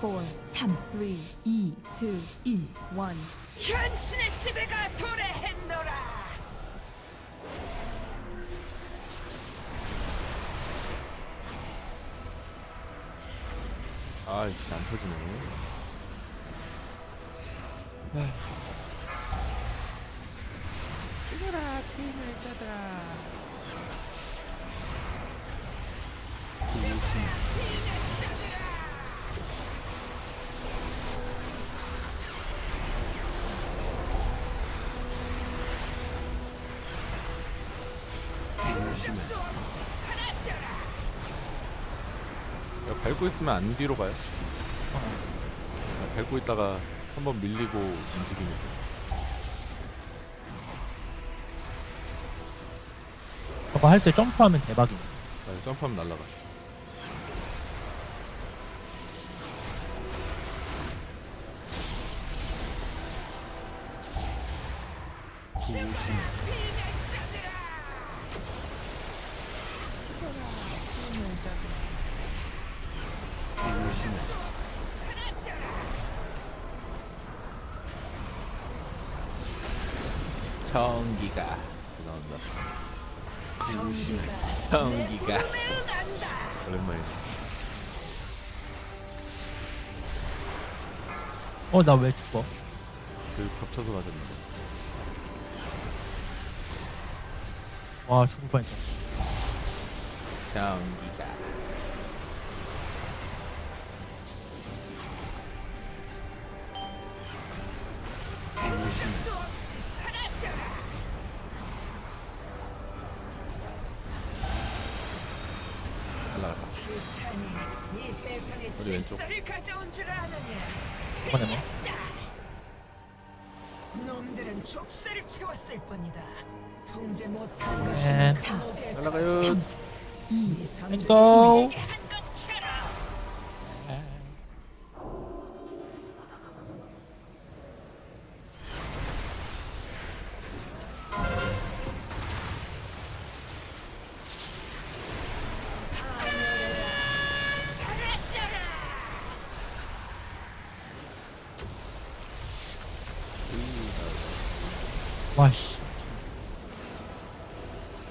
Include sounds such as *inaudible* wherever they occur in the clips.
4, 3, 2, 2, 2, 1, 1. 현신의 시대가 도래했노라. 아 진짜 안 터지네 죽어라 피임을 짜들아 또 없이 야, 밟고 있으면 안 뒤로 가요 야, 밟고 있다가 한번 밀리고 움직이면 돼. 저거 할 때 점프하면 대박이네. 야, 점프하면 날라가 비밀자들아. 정기가 청기가 응한다. 오랜만에 어, 나 왜 죽어? 그 겹쳐서 맞았는데 와, 죽을 뻔했다. 날라갔다 이 세상에 왼쪽. 질서를 가져온 줄 아느냐? 이번에 뭐? 틀렸다. 놈들은 족쇄를 채웠을 뿐이다. 통제 못한 것이 네. 감옥에 날라가요 2, 이 섬들이 go. 우리에게 한 것처럼 하늘아 사라져라. 와, 씨.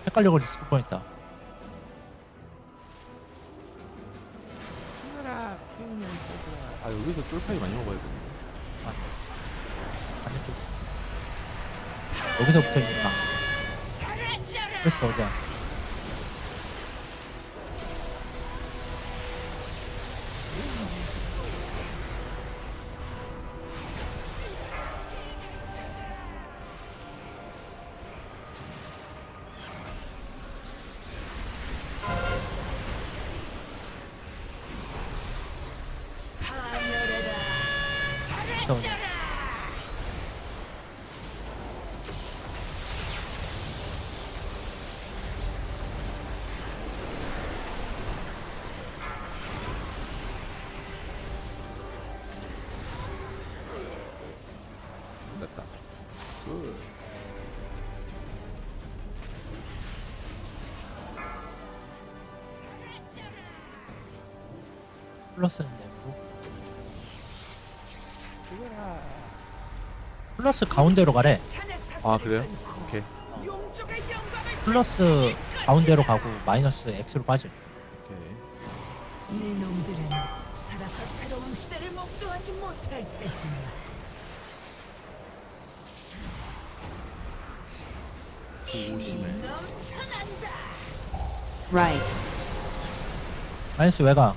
헷갈려가지고 죽을 뻔했다. 여기서 붙어 있니까. 사라져라. 그랬어, 어디야. 하늘에라 사라져라. 됐다 굿 플러스는 내고. 플러스 가운데로 가래. 아, 그래요? 오케이 플러스 가운데로 가고 마이너스 X로 빠질. 오케이 네 놈들은 살아서 새로운 시대를 목도하지 못할 테지만 조심해 넘쳐난다. Right. 왜 가?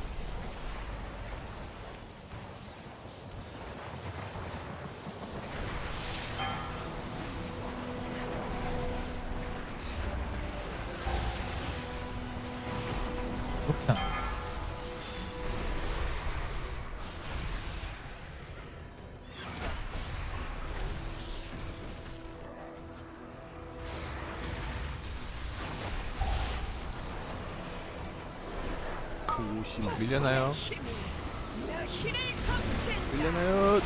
50 밀려나요? 밀려나요?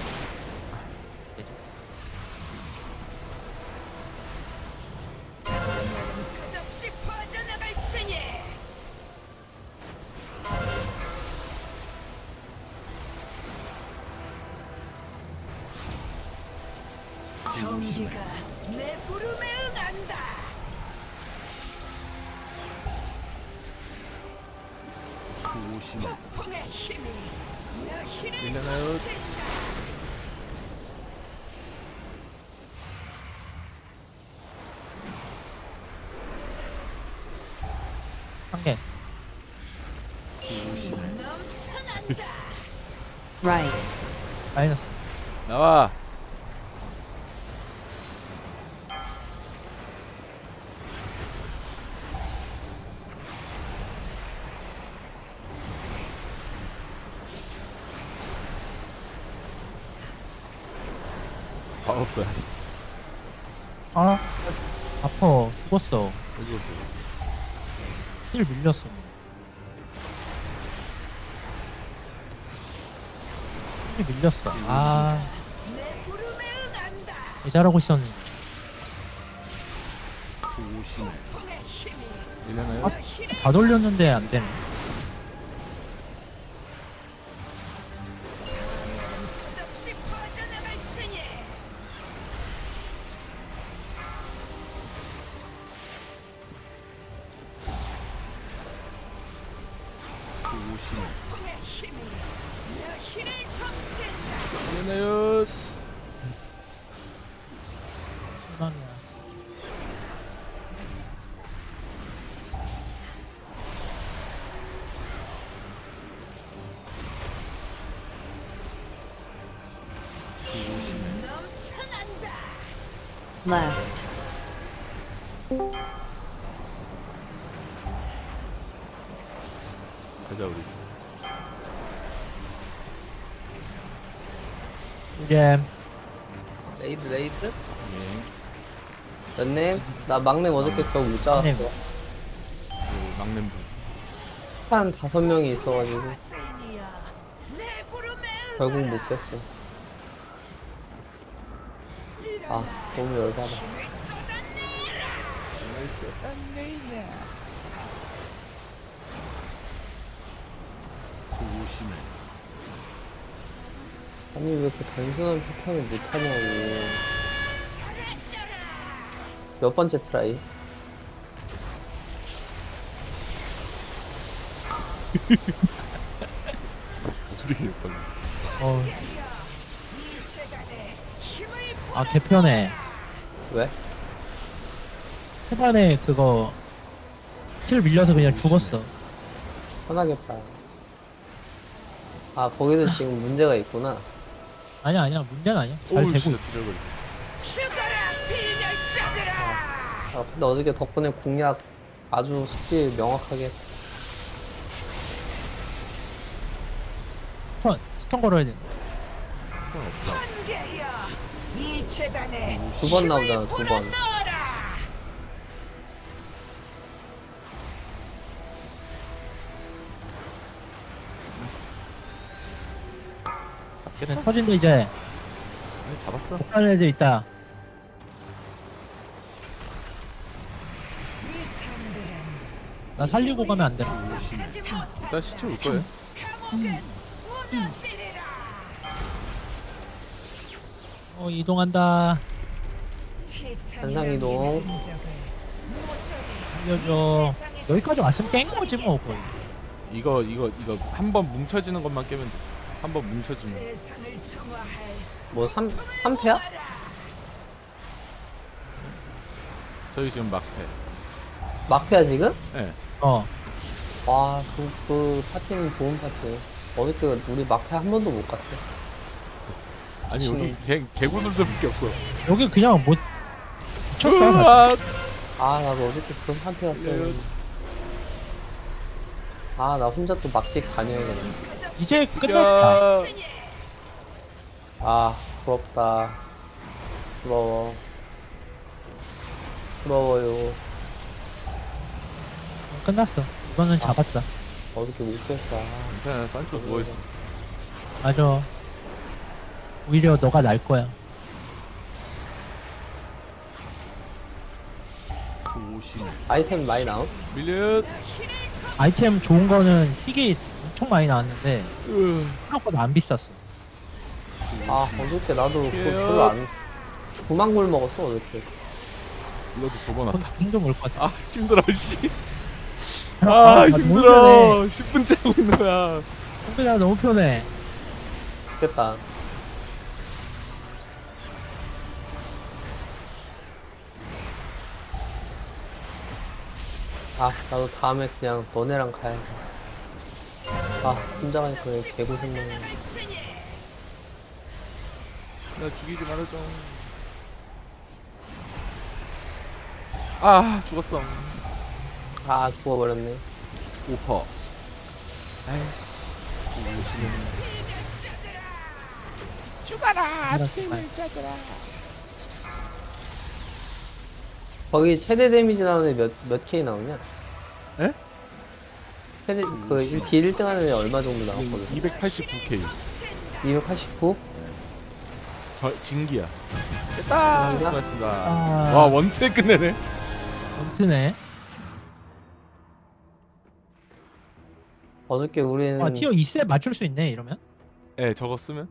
정기가 내 부름에 응한다 조심해. 밀려나요? 개. 넘쳐난다. *laughs* Right. 마이너스. 나와. 없어요. 아, 아파. 죽었어. 어디 갔어? 힐 밀렸어. 힐 밀렸어. 아. 개 잘하고 있었는데. 힘이 밀려나요? 아, 다 돌렸는데 안 되네. 조심해. Left. 가자 우리. 이제 레이드 레이드? 네. 연님 나 막내 어저께 겨우 못 잡았어 네. 그 막냄부. 한 다섯 명이 있어가지고 결국. 못 깼어. 아 너무 열받아 힘을 쏟아내라. 조심해. 아니 왜그 단순한 패턴을 못하냐고 사라져라. 몇 번째 트라이? *laughs* 어떻게 이랬거든. 어, 아 개편해. 왜? 초반에 그거 힐 밀려서 그냥 죽었어. 편하겠다 아 거기도 지금 문제가 있구나 아니야 아니야 문제는 아니야. 잘 오우 되고 진짜 있어. 기절거렸어. 죽어라 빌멸자들아. 아 근데 어저께 덕분에 공략 아주 숙지 명확하게 스턴 스턴 걸어야 돼. 수건 없다. 한계여, 이 재단에 두번 힘을 나오잖아, 두 번. 불어넣어라. 잡겠다. 그냥 터진다 이제. 아니 잡았어. 폭탄 애들 있다. 나 살리고 가면 안 일단 시체 올 거예요. 어 이동한다. 현상 이동. 알려줘. 여기까지 왔으면 깬 거지 뭐 거의. 이거 이거 이거 한 번 뭉쳐지는 것만 깨면 돼. 한번 뭉쳐지면. 세상을 정화할 뭐 3, 삼패야 저희 지금 막패. 막패야 지금? 예. 어. 와, 그, 그 파티는 좋은 파티. 어저께 우리 막패 한 번도 못 갔어. 아니 여기 개 개구슬들밖에 없어. 여기 그냥 못. 으악! 아, 나도 어저께 그런 파티였어. 예. 아, 나 혼자 또 막직 다녀야겠네. 이제 끝났다. 야. 아, 부럽다. 부러워. 부러워요. 끝났어. 이거는 잡았다. 어저께 못 깼어. 괜찮아. 산초 누워 있어. 맞아. 오히려 너가 날 거야. 조심해. 아이템 많이 나옴? 밀려. 아이템 좋은 거는 희귀 엄청 많이 나왔는데 으. 생각보다 안 비쌌어. 아, 어저께 나도 그거 예. 별로 안, 두만 골 먹었어 어저께 이것도 두번 왔다. 공좀 올 것 같아. 아 힘들어 씨. 아, 아 힘들어. 10분째 하고 있는 거야. 컴퓨터가 너무 편해. 좋겠다 아 나도 다음에 그냥 너네랑 가야 돼아 혼자 가니까 왜 개고생만 나 죽이지 말아줘. 아 죽었어. 아 죽어버렸네 오퍼. 아이씨. 거기 최대 데미지 나오는 애 몇, 몇 K 나오냐? 에? 최대, 그, 딜 1등 하는 애 얼마 정도 나왔거든? 289K. 289? 저 진기야. 됐다. 진기야? 수고하셨습니다. 아. 와 원체 끝내네. 아무튼네. 어저께 우리는, 와 티어 2세 맞출 수 있네 이러면. 예, 저거 쓰면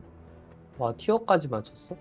와, 티어까지 맞췄어?